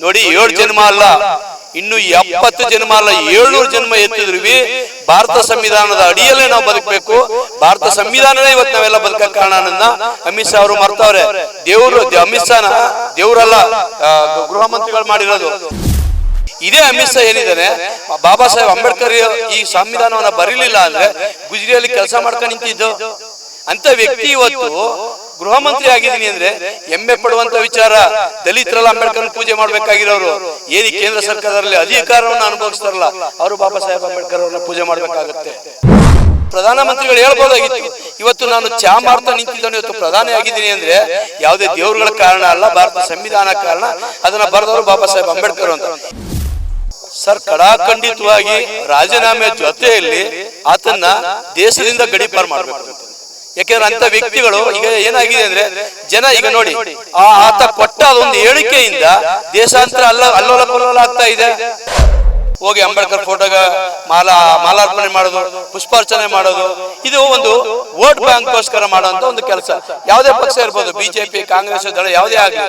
ನೋಡಿ ಏಳು ಜನ್ಮ ಅಲ್ಲ. ಇನ್ನು ಎಪ್ಪತ್ತು ಜನ್ಮ ಅಲ್ಲ. ಏಳ್ನೂರು ಜನ್ಮ ಎತ್ತಿದ್ರು ಭಾರತ ಸಂವಿಧಾನದ ಅಡಿಯಲ್ಲೇ ನಾವು ಬದುಕಬೇಕು. ಭಾರತ ಸಂವಿಧಾನನೇ ಇವತ್ತು ನಾವೆಲ್ಲ ಬದುಕ ಕಾರಣ ಅನ್ನೋದನ್ನ ಅಮಿತ್ ಶಾ ಅವರು ಮರ್ತವ್ರೆ ದೇವರು ಅಮಿತ್ ಶಾನ ದೇವರಲ್ಲ ಗೃಹ ಮಂತ್ರಿಗಳು ಮಾಡಿರೋದು. ಇದೇ ಅಮಿತ್ ಶಾ ಏನಿದ್ದಾನೆ ಬಾಬಾ ಸಾಹೇಬ್ ಅಂಬೇಡ್ಕರ್ ಈ ಸಂವಿಧಾನವನ್ನ ಬರೀಲಿಲ್ಲ ಅಂದ್ರೆ ಗುಜರಿಯಲ್ಲಿ ಕೆಲಸ ಮಾಡ್ಕೊಂಡು ನಿಂತಿದ್ದು. ಅಂತ ವ್ಯಕ್ತಿ ಇವತ್ತು ಗೃಹ ಮಂತ್ರಿ ಆಗಿದ್ದೀನಿ ಅಂದ್ರೆ ಎಮ್ಮೆ ಪಡುವಂತ ವಿಚಾರ ದಲಿತರಲ್ಲ ಅಂಬೇಡ್ಕರ್ ಪೂಜೆ ಮಾಡ್ಬೇಕಾಗಿರೋರು. ಏನಿ ಕೇಂದ್ರ ಸರ್ಕಾರದಲ್ಲಿ ಅಧಿಕಾರವನ್ನು ಅನುಭವಿಸ್ತಾರಲ್ಲ, ಅವರು ಬಾಬಾ ಸಾಹೇಬ್ ಅಂಬೇಡ್ಕರ್ ಅವ್ರನ್ನ ಪೂಜೆ ಮಾಡ್ಬೇಕಾಗತ್ತೆ. ಪ್ರಧಾನಮಂತ್ರಿಗಳು ಹೇಳ್ಬೋದಾಗಿತ್ತು, ಇವತ್ತು ನಾನು ಚಾ ಮಾಡ್ತಾ ನಿಂತಿದ್ದೇನೆ, ಇವತ್ತು ಪ್ರಧಾನಿ ಆಗಿದ್ದೀನಿ ಅಂದ್ರೆ ಯಾವುದೇ ದೇವರುಗಳ ಕಾರಣ ಅಲ್ಲ, ಭಾರತ ಸಂವಿಧಾನ ಕಾರಣ, ಅದನ್ನ ಬರೆದವರು ಬಾಬಾ ಸಾಹೇಬ್ ಅಂಬೇಡ್ಕರ್ ಅಂತ. ಸರ್, ಕಡಾಖಂಡಿತವಾಗಿ ರಾಜೀನಾಮೆ ಜೊತೆಯಲ್ಲಿ ಆತನ್ನ ದೇಶದಿಂದ ಗಡೀಪಾರು ಮಾಡಬೇಕು. ಯಾಕೆಂದ್ರೆ ಅಂತ ವ್ಯಕ್ತಿಗಳು ಈಗ ಏನಾಗಿದೆ ಅಂದ್ರೆ ಜನ ಈಗ ನೋಡಿ ಆ ಆತ ಕೊಟ್ಟ ಒಂದು ಹೇಳಿಕೆಯಿಂದ ದೇಶಾಂತರ ಅಲ್ಲ ಅಲ್ಲೋಲ ಆಗ್ತಾ ಇದೆ. ಹೋಗಿ ಅಂಬೇಡ್ಕರ್ ಫೋಟೋಗ ಮಾಲಾ ಮಾಲಾರ್ಪಣೆ ಮಾಡೋದು ಪುಷ್ಪಾರ್ಚನೆ ಮಾಡೋದು ಇದು ಒಂದು ವೋಟ್ ಬ್ಯಾಂಕ್ಗೋಸ್ಕರ ಮಾಡುವಂತ ಒಂದು ಕೆಲಸ. ಯಾವುದೇ ಪಕ್ಷ ಇರ್ಬೋದು ಬಿಜೆಪಿ ಕಾಂಗ್ರೆಸ್ ದಳ ಯಾವುದೇ ಆಗಲಿ.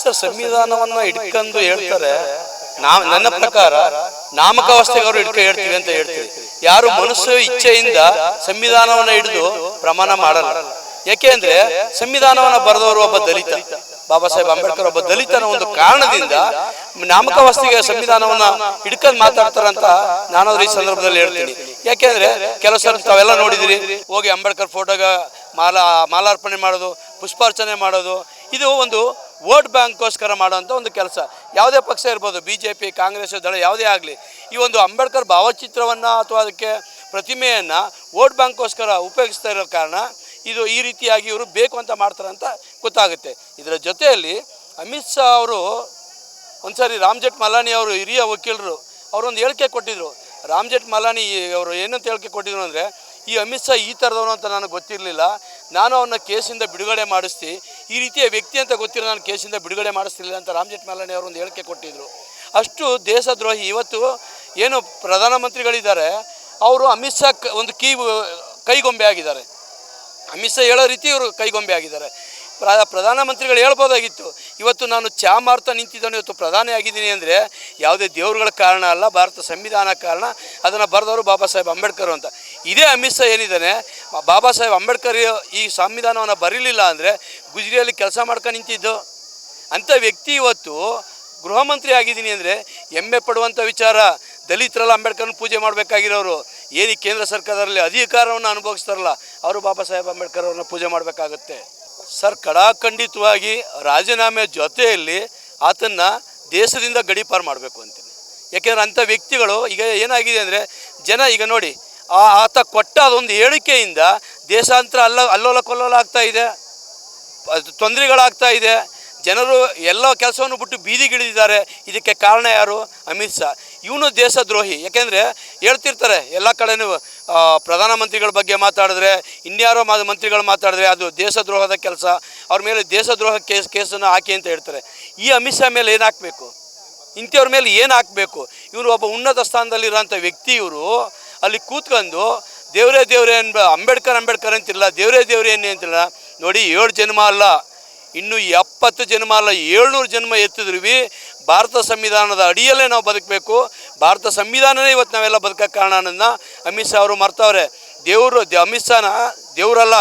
ಸರ್ ಸಂವಿಧಾನವನ್ನ ಇಟ್ಕೊಂಡು ಹೇಳ್ತಾರೆ ನಾವ್ ನನ್ನ ಪ್ರಕಾರ ನಾಮಕಾವಸ್ಥೆಗೆ ಅವರು ಇಟ್ಕೊ ಹೇಳ್ತೀವಿ ಅಂತ ಹೇಳ್ತೀವಿ. ಯಾರು ಮನಸ್ಸು ಇಚ್ಛೆಯಿಂದ ಸಂವಿಧಾನವನ್ನ ಹಿಡಿದು ಪ್ರಮಾಣ ಮಾಡಲ್ಲ. ಯಾಕೆ ಅಂದ್ರೆ ಸಂವಿಧಾನವನ್ನ ಬರೆದವರು ಒಬ್ಬ ದಲಿತ. ಬಾಬಾ ಸಾಹೇಬ್ ಅಂಬೇಡ್ಕರ್ ಒಬ್ಬ ದಲಿತನ ಒಂದು ಕಾರಣದಿಂದ ನಾಮಕಾವಸ್ಥೆಗೆ ಸಂವಿಧಾನವನ್ನ ಹಿಡ್ಕೊಂಡು ಮಾತಾಡ್ತಾರಂತ ನಾನು ಈ ಸಂದರ್ಭದಲ್ಲಿ ಹೇಳ್ತೀನಿ. ಯಾಕೆಂದ್ರೆ ಕೆಲವು ಸಲ ತಾವೆಲ್ಲ ನೋಡಿದಿರಿ. ಹೋಗಿ ಅಂಬೇಡ್ಕರ್ ಫೋಟೋಗ ಮಾಲಾ ಮಾಲಾರ್ಪಣೆ ಮಾಡೋದು ಪುಷ್ಪಾರ್ಚನೆ ಮಾಡೋದು. ಇದು ಒಂದು ವೋಟ್ ಬ್ಯಾಂಕ್ಗೋಸ್ಕರ ಮಾಡುವಂಥ ಒಂದು ಕೆಲಸ. ಯಾವುದೇ ಪಕ್ಷ ಇರ್ಬೋದು ಬಿ ಜೆ ಪಿ ಕಾಂಗ್ರೆಸ್ ದಳ ಯಾವುದೇ ಆಗಲಿ, ಈ ಒಂದು ಅಂಬೇಡ್ಕರ್ ಭಾವಚಿತ್ರವನ್ನು ಅಥವಾ ಅದಕ್ಕೆ ಪ್ರತಿಮೆಯನ್ನು ವೋಟ್ ಬ್ಯಾಂಕ್ಗೋಸ್ಕರ ಉಪಯೋಗಿಸ್ತಾ ಇರೋ ಕಾರಣ ಇದು ಈ ರೀತಿಯಾಗಿ ಇವರು ಬೇಕು ಅಂತ ಮಾಡ್ತಾರೆ ಅಂತ ಗೊತ್ತಾಗುತ್ತೆ. ಇದರ ಜೊತೆಯಲ್ಲಿ ಅಮಿತ್ ಶಾ ಅವರು ಒಂದ್ಸರಿ ರಾಮ್ ಜೇಠ್ ಮಲಾನಿ ಅವರು ಹಿರಿಯ ವಕೀಲರು, ಅವರೊಂದು ಹೇಳಿಕೆ ಕೊಟ್ಟಿದ್ರು. ರಾಮ್ ಜೇಠ್ ಮಲಾನಿ ಅವರು ಏನಂತ ಹೇಳಿಕೆ ಕೊಟ್ಟಿದ್ರು ಅಂದರೆ, ಈ ಅಮಿತ್ ಶಾ ಈ ಥರದವನು ಅಂತ ನನಗೆ ಗೊತ್ತಿರಲಿಲ್ಲ. ನಾನು ಅವನ್ನ ಕೇಸಿಂದ ಬಿಡುಗಡೆ ಮಾಡಿಸ್ತಿ. ಈ ರೀತಿಯ ವ್ಯಕ್ತಿ ಅಂತ ಗೊತ್ತಿರೋ ನಾನು ಕೇಸಿಂದ ಬಿಡುಗಡೆ ಮಾಡಿಸ್ತಿರಲಿಲ್ಲ ಅಂತ ರಾಮ್ ಜೇಠ್ಮಲಾನಿ ಅವರು ಒಂದು ಹೇಳಿಕೆ ಕೊಟ್ಟಿದ್ದರು ಅಷ್ಟು ದೇಶದ್ರೋಹಿ. ಇವತ್ತು ಏನು ಪ್ರಧಾನಮಂತ್ರಿಗಳಿದ್ದಾರೆ, ಅವರು ಅಮಿತ್ ಶಾ ಒಂದು ಕೀ ಕೈಗೊಂಬೆ ಆಗಿದ್ದಾರೆ. ಅಮಿತ್ ಶಾ ಹೇಳೋ ರೀತಿ ಇವರು ಕೈಗೊಂಬೆ ಆಗಿದ್ದಾರೆ. ಪ್ರ ಪ್ರಧಾನಮಂತ್ರಿಗಳು ಹೇಳ್ಬೋದಾಗಿತ್ತು. ಇವತ್ತು ನಾನು ಚಾ ಮಾರ್ತಾ ನಿಂತಿದ್ದಾನೆ, ಇವತ್ತು ಪ್ರಧಾನಿ ಆಗಿದ್ದೀನಿ ಅಂದರೆ ಯಾವುದೇ ದೇವರುಗಳ ಕಾರಣ ಅಲ್ಲ, ಭಾರತ ಸಂವಿಧಾನ ಕಾರಣ. ಅದನ್ನು ಬರೆದವರು ಬಾಬಾ ಸಾಹೇಬ್ ಅಂಬೇಡ್ಕರ್ ಅಂತ. ಇದೇ ಅಮಿತ್ ಶಾ ಏನಿದ್ದಾನೆ ಬಾಬಾ ಸಾಹೇಬ್ ಅಂಬೇಡ್ಕರ್ ಈ ಸಂವಿಧಾನವನ್ನು ಬರೀಲಿಲ್ಲ ಅಂದರೆ ಗುಜರಿಯಲ್ಲಿ ಕೆಲಸ ಮಾಡ್ಕೊಂಡು ನಿಂತಿದ್ದು. ಅಂಥ ವ್ಯಕ್ತಿ ಇವತ್ತು ಗೃಹ ಮಂತ್ರಿ ಆಗಿದ್ದೀನಿ ಅಂದರೆ ಹೆಮ್ಮೆ ಪಡುವಂಥ ವಿಚಾರ, ದಲಿತರಲ್ಲ ಅಂಬೇಡ್ಕರ್ನ ಪೂಜೆ ಮಾಡಬೇಕಾಗಿರೋರು. ಏನು ಕೇಂದ್ರ ಸರ್ಕಾರದಲ್ಲಿ ಅಧಿಕಾರವನ್ನು ಅನುಭವಿಸ್ತಾರಲ್ಲ, ಅವರು ಬಾಬಾ ಸಾಹೇಬ್ ಅಂಬೇಡ್ಕರ್ ಅವ್ರನ್ನ ಪೂಜೆ ಮಾಡಬೇಕಾಗುತ್ತೆ. ಸರ್, ಕಡಾಖಂಡಿತವಾಗಿ ರಾಜೀನಾಮೆ ಜೊತೆಯಲ್ಲಿ ಆತನ್ನ ದೇಶದಿಂದ ಗಡೀಪಾರು ಮಾಡಬೇಕು ಅಂತೀನಿ. ಯಾಕೆಂದ್ರೆ ಅಂಥ ವ್ಯಕ್ತಿಗಳು ಈಗ ಏನಾಗಿದೆ ಅಂದರೆ ಜನ ಈಗ ನೋಡಿ ಆ ಆತ ಕೊಟ್ಟ ಅದೊಂದು ಹೇಳಿಕೆಯಿಂದ ದೇಶಾಂತರ ಅಲ್ಲ ಅಲ್ಲೋಲ ಕೊಲ್ಲೋಲ ಆಗ್ತಾ ಇದೆ. ತೊಂದರೆಗಳಾಗ್ತಾ ಇದೆ. ಜನರು ಎಲ್ಲ ಕೆಲಸವನ್ನು ಬಿಟ್ಟು ಬೀದಿಗಿಳಿದಿದ್ದಾರೆ. ಇದಕ್ಕೆ ಕಾರಣ ಯಾರು? ಅಮಿತ್ ಶಾ. ಇವನು ದೇಶದ್ರೋಹಿ. ಯಾಕೆಂದರೆ ಹೇಳ್ತಿರ್ತಾರೆ, ಎಲ್ಲ ಕಡೆನೂ ಪ್ರಧಾನಮಂತ್ರಿಗಳ ಬಗ್ಗೆ ಮಾತಾಡಿದ್ರೆ, ಇನ್ಯಾರೋ ಮಾ ಮಂತ್ರಿಗಳು ಮಾತಾಡಿದ್ರೆ ಅದು ದೇಶದ್ರೋಹದ ಕೆಲಸ. ಅವ್ರ ಮೇಲೆ ದೇಶದ್ರೋಹ ಕೇಸ್, ಕೇಸನ್ನು ಹಾಕಿ ಅಂತ ಹೇಳ್ತಾರೆ. ಈ ಅಮಿತ್ ಶಾ ಮೇಲೆ ಏನು ಹಾಕಬೇಕು ಇಂಥವ್ರ ಮೇಲೆ ಏನು ಹಾಕಬೇಕು ಇವರು ಒಬ್ಬ ಉನ್ನತ ಸ್ಥಾನದಲ್ಲಿರೋಂಥ ವ್ಯಕ್ತಿ ಇವರು ಅಲ್ಲಿ ಕೂತ್ಕೊಂಡು ದೇವರೇ ದೇವರೇ ಅನ್ಬ ಅಂಬೇಡ್ಕರ್ ಅಂಬೇಡ್ಕರ್ ಅಂತಿಲ್ಲ ದೇವರೇ ದೇವರೇ ಏನೇ ಅಂತಿಲ್ಲ ನೋಡಿ ಏಳು ಜನ್ಮ ಅಲ್ಲ, ಇನ್ನು ಎಪ್ಪತ್ತು ಜನ್ಮ ಅಲ್ಲ, ಏಳ್ನೂರು ಜನ್ಮ ಎತ್ತಿದ್ರು ಭಾರತ ಸಂವಿಧಾನದ ಅಡಿಯಲ್ಲೇ ನಾವು ಬದುಕಬೇಕು, ಭಾರತ ಸಂವಿಧಾನನೇ ಇವತ್ತು ನಾವೆಲ್ಲ ಬದುಕಕ್ಕೆ ಕಾರಣ ಅನ್ನೋದನ್ನ ಅಮಿತ್ ಶಾ ಅವರು ಮರ್ತವ್ರೆ. ದೇವರು ಅಮಿತ್ ಶಾನ ದೇವರಲ್ಲ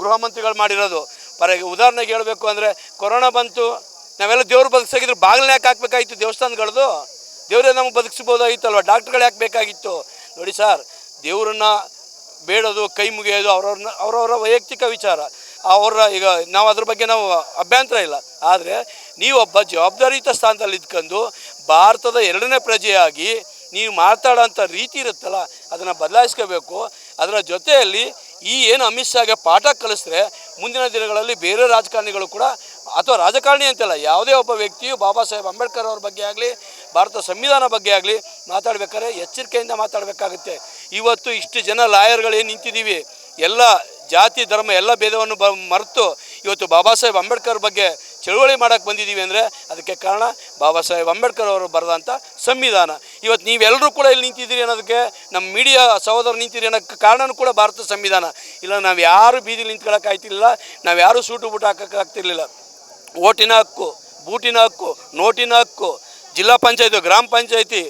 ಗೃಹ ಮಂತ್ರಿಗಳು ಮಾಡಿರೋದು. ಪರ, ಉದಾಹರಣೆಗೆ ಹೇಳಬೇಕು ಅಂದರೆ, ಕೊರೋನಾ ಬಂತು, ನಾವೆಲ್ಲ ದೇವ್ರು ಬದುಕಿಸಾಗಿದ್ರೆ ಬಾಗಿಲನ್ನ ಯಾಕೆ ಹಾಕ್ಬೇಕಾಗಿತ್ತು ದೇವಸ್ಥಾನಗಳದು? ದೇವರೇ ನಮಗೆ ಬದುಕಿಸ್ಬೋದಾಗಿತ್ತಲ್ವ ಡಾಕ್ಟ್ರುಗಳು ಯಾಕೆ ಬೇಕಾಗಿತ್ತು? ನೋಡಿ ಸರ್, ದೇವರನ್ನ ಬೇಡೋದು, ಕೈ ಮುಗಿಯೋದು ಅವ್ರವ್ರನ್ನ, ಅವರವರ ವೈಯಕ್ತಿಕ ವಿಚಾರ. ಅವರ ಈಗ ನಾವು ಅದ್ರ ಬಗ್ಗೆ ನಾವು ಅಭ್ಯಂತರ ಇಲ್ಲ. ಆದರೆ ನೀವೊಬ್ಬ ಜವಾಬ್ದಾರಿಯುತ ಸ್ಥಾನದಲ್ಲಿ ಇದ್ಕೊಂಡು ಭಾರತದ ಎರಡನೇ ಪ್ರಜೆಯಾಗಿ ನೀವು ಮಾತಾಡೋಂಥ ರೀತಿ ಇರುತ್ತಲ್ಲ, ಅದನ್ನು ಬದಲಾಯಿಸ್ಕೋಬೇಕು. ಅದರ ಜೊತೆಯಲ್ಲಿ ಈ ಏನು ಅಮಿತ್ ಶಾಗೆ ಪಾಠ ಕಲಿಸಿದ್ರೆ ಮುಂದಿನ ದಿನಗಳಲ್ಲಿ ಬೇರೆ ರಾಜಕಾರಣಿಗಳು ಕೂಡ, ಅಥವಾ ರಾಜಕಾರಣಿ ಅಂತಲ್ಲ, ಯಾವುದೇ ಒಬ್ಬ ವ್ಯಕ್ತಿಯು ಬಾಬಾ ಸಾಹೇಬ್ ಅಂಬೇಡ್ಕರ್ ಅವ್ರ ಬಗ್ಗೆ ಆಗಲಿ, ಭಾರತ ಸಂವಿಧಾನ ಬಗ್ಗೆ ಆಗಲಿ ಮಾತಾಡ್ಬೇಕಾದ್ರೆ ಎಚ್ಚರಿಕೆಯಿಂದ ಮಾತಾಡಬೇಕಾಗುತ್ತೆ. ಇವತ್ತು ಇಷ್ಟು ಜನ ಲಾಯರ್ಗಳು ಏನು ನಿಂತಿದ್ದೀವಿ. ಎಲ್ಲ ಜಾತಿ, ಧರ್ಮ, ಎಲ್ಲ ಭೇದವನ್ನು ಬ, ಮರೆತು ಇವತ್ತು ಬಾಬಾ ಸಾಹೇಬ್ ಅಂಬೇಡ್ಕರ್ ಬಗ್ಗೆ ಚಳುವಳಿ ಮಾಡೋಕ್ಕೆ ಬಂದಿದ್ದೀವಿ ಅಂದರೆ ಅದಕ್ಕೆ ಕಾರಣ ಬಾಬಾ ಸಾಹೇಬ್ ಅಂಬೇಡ್ಕರ್ ಅವರು ಬರೆದಂಥ ಸಂವಿಧಾನ. ಇವತ್ತು ನೀವೆಲ್ಲರೂ ಕೂಡ ಇಲ್ಲಿ ನಿಂತಿದ್ದೀರಿ ಅನ್ನೋದಕ್ಕೆ ನಮ್ಮ ಮೀಡಿಯಾ ಸಹೋದರ ನಿಂತಿದ್ದೀರಿ ಅನ್ನೋಕ್ಕೆ ಕಾರಣನೂ ಕೂಡ ಭಾರತ ಸಂವಿಧಾನ. ಇಲ್ಲ, ನಾವು ಯಾರು ಬೀದಿಲಿ ನಿಂತ್ಕೊಳ್ಳೋಕೆ ಆಯ್ತಿರ್ಲಿಲ್ಲ. ನಾವು ಯಾರೂ ಸೂಟು ಬೂಟು ಹಾಕೋಕ್ಕಾಗ್ತಿರ್ಲಿಲ್ಲ ಓಟಿನ ಹಕ್ಕು, ಬೂಟಿನ ಹಕ್ಕು, ನೋಟಿನ ಹಕ್ಕು, ಜಿಲ್ಲಾ ಪಂಚಾಯತಿ, ಗ್ರಾಮ ಪಂಚಾಯತಿ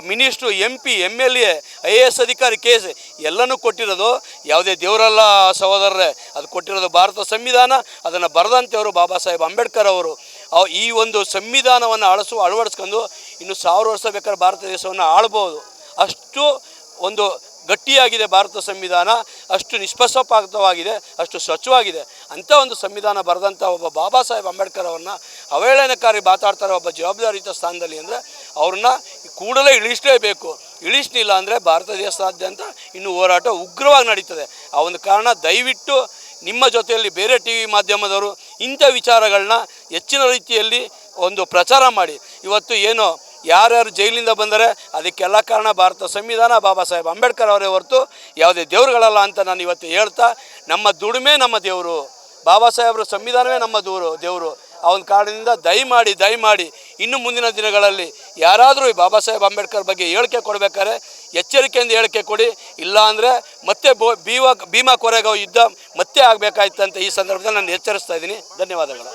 minister M P M L A I A S ಅಧಿಕಾರಿ ಕೆ ಎಸ್ ಎಲ್ಲನೂ ಕೊಟ್ಟಿರೋದು ಯಾವುದೇ ದೇವರಲ್ಲ ಸಹೋದರರೇ, ಅದು ಕೊಟ್ಟಿರೋದು ಭಾರತ ಸಂವಿಧಾನ, ಅದನ್ನು ಬರೆದಂಥವರು ಬಾಬಾ ಸಾಹೇಬ್ ಅಂಬೇಡ್ಕರ್ ಅವರು. ಅವ್- ಈ ಒಂದು ಸಂವಿಧಾನವನ್ನು ಅಳಸು, ಅಳವಡಿಸ್ಕೊಂಡು ಇನ್ನು ಸಾವಿರ ವರ್ಷ ಬೇಕಾದ್ರೆ ಭಾರತ ದೇಶವನ್ನು ಆಳ್ಬೋದು. ಅಷ್ಟು ಒಂದು ಗಟ್ಟಿಯಾಗಿದೆ ಭಾರತ ಸಂವಿಧಾನ, ಅಷ್ಟು ನಿಷ್ಪಕ್ಷಪಾತವಾಗಿದೆ, ಅಷ್ಟು ಸ್ವಚ್ಛವಾಗಿದೆ. ಅಂಥ ಒಂದು ಸಂವಿಧಾನ ಬರೆದಂಥ ಒಬ್ಬ ಬಾಬಾ ಸಾಹೇಬ್ ಅಂಬೇಡ್ಕರ್ ಅವ್ರನ್ನ, ಅವಹೇಳನಕಾರಿ ಮಾತಾಡ್ತಾರೆ ಒಬ್ಬ ಜವಾಬ್ದಾರಿಯುತ ಸ್ಥಾನದಲ್ಲಿ ಅಂದರೆ ಅವ್ರನ್ನ ಕೂಡಲೇ ಇಳಿಸಲೇಬೇಕು. ಇಳಿಸಲಿಲ್ಲ ಅಂದರೆ ಭಾರತ ದೇಶದಾದ್ಯಂತ ಇನ್ನು ಹೋರಾಟ ಉಗ್ರವಾಗಿ ನಡೀತದೆ. ಆ ಒಂದು ಕಾರಣ ದಯವಿಟ್ಟು ನಿಮ್ಮ ಜೊತೆಯಲ್ಲಿ ಬೇರೆ ಟಿ ವಿ ಮಾಧ್ಯಮದವರು ಇಂಥ ವಿಚಾರಗಳನ್ನ ಹೆಚ್ಚಿನ ರೀತಿಯಲ್ಲಿ ಒಂದು ಪ್ರಚಾರ ಮಾಡಿ. ಇವತ್ತು ಏನು ಯಾರ್ಯಾರು ಜೈಲಿಂದ ಬಂದರೆ ಅದಕ್ಕೆಲ್ಲ ಕಾರಣ ಭಾರತ ಸಂವಿಧಾನ ಬಾಬಾ ಸಾಹೇಬ್ ಅಂಬೇಡ್ಕರ್ ಅವರೇ ಹೊರತು ಯಾವುದೇ ದೇವರುಗಳಲ್ಲ ಅಂತ ನಾನು ಇವತ್ತು ಹೇಳ್ತಾ, ನಮ್ಮ ದುಡಿಮೆ ನಮ್ಮ ದೇವರು. ಬಾಬಾ ಸಾಹೇಬ್ರ ಸಂವಿಧಾನವೇ ನಮ್ಮ ದೂರು ದೇವರು. ಆ ಒಂದು ಕಾರಣದಿಂದ ದಯಮಾಡಿ ದಯಮಾಡಿ ಇನ್ನು ಮುಂದಿನ ದಿನಗಳಲ್ಲಿ ಯಾರಾದರೂ ಈ ಬಾಬಾ ಸಾಹೇಬ್ ಅಂಬೇಡ್ಕರ್ ಬಗ್ಗೆ ಹೇಳಿಕೆ ಕೊಡಬೇಕಾದ್ರೆ ಎಚ್ಚರಿಕೆಯಿಂದ ಹೇಳಿಕೆ ಕೊಡಿ. ಇಲ್ಲ ಅಂದರೆ ಮತ್ತೆ ಬೋ ಭೀಮಾ ಭೀಮಾ ಕೊರೆಗೋ ಯುದ್ಧ ಮತ್ತೆ ಆಗಬೇಕಾಯ್ತಂತ ಈ ಸಂದರ್ಭದಲ್ಲಿ ನಾನು ಎಚ್ಚರಿಸ್ತಾ ಇದ್ದೀನಿ. ಧನ್ಯವಾದಗಳು.